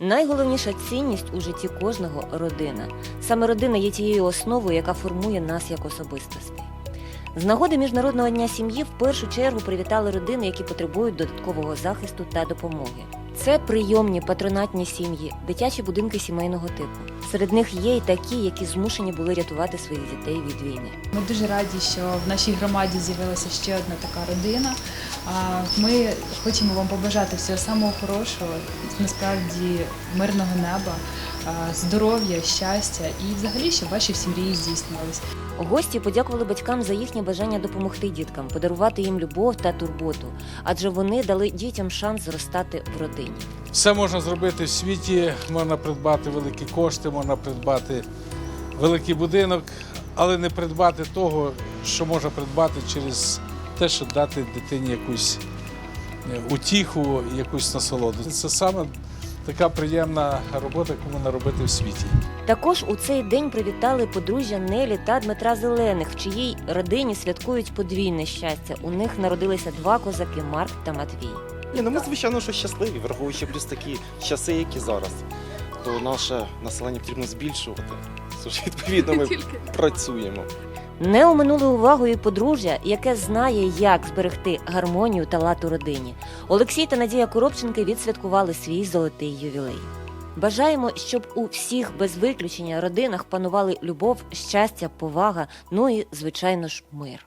Найголовніша цінність у житті кожного родина. Саме родина є тією основою, яка формує нас як особистостей. З нагоди Міжнародного дня сім'ї в першу чергу привітали родини, які потребують додаткового захисту та допомоги. Це прийомні патронатні сім'ї, дитячі будинки сімейного типу. Серед них є й такі, які змушені були рятувати своїх дітей від війни. Ми дуже раді, що в нашій громаді з'явилася ще одна така родина. А Ми хочемо вам побажати всього самого хорошого, насправді мирного неба, здоров'я, щастя і взагалі, щоб ваші всі мрії здійснювалися. Гості подякували батькам за їхнє бажання допомогти діткам, подарувати їм любов та турботу, адже вони дали дітям шанс зростати в родині. Все можна зробити в світі, можна придбати великі кошти, можна придбати великий будинок, але не придбати того, що можна придбати через те, що дати дитині якусь е, утіху, якусь насолоду. Це саме така приємна робота, яку можна робити в світі. Також у цей день привітали подружжя Нелі та Дмитра Зелених, в чиїй родині святкують подвійне щастя. У них народилися два козаки Марк та Матвій. Ні, ну ми звичайно, що щасливі, враховуючи плюс такі часи, які зараз, то наше населення потрібно збільшувати. Тож, відповідно, ми працюємо. Не оминули увагою подружжя, яке знає, як зберегти гармонію та лад у родині. Олексій та Надія Коробченки відсвяткували свій золотий ювілей. Бажаємо, щоб у всіх без виключення родинах панували любов, щастя, повага, ну і звичайно ж мир.